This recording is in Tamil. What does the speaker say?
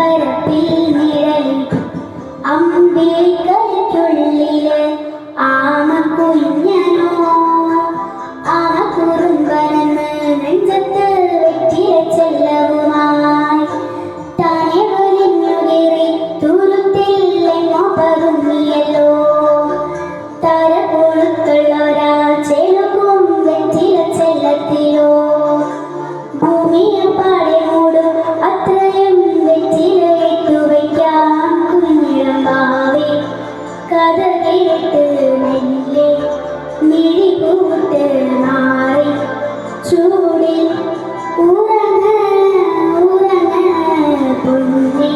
പറപ്പിൽ നിഴൽ അമ്പേക്കൽ ചുള്ളിലെ வைத்து மெல்லே மிழி பூத்த நாரை சூடில் உறங்க உறங்க பொன்னி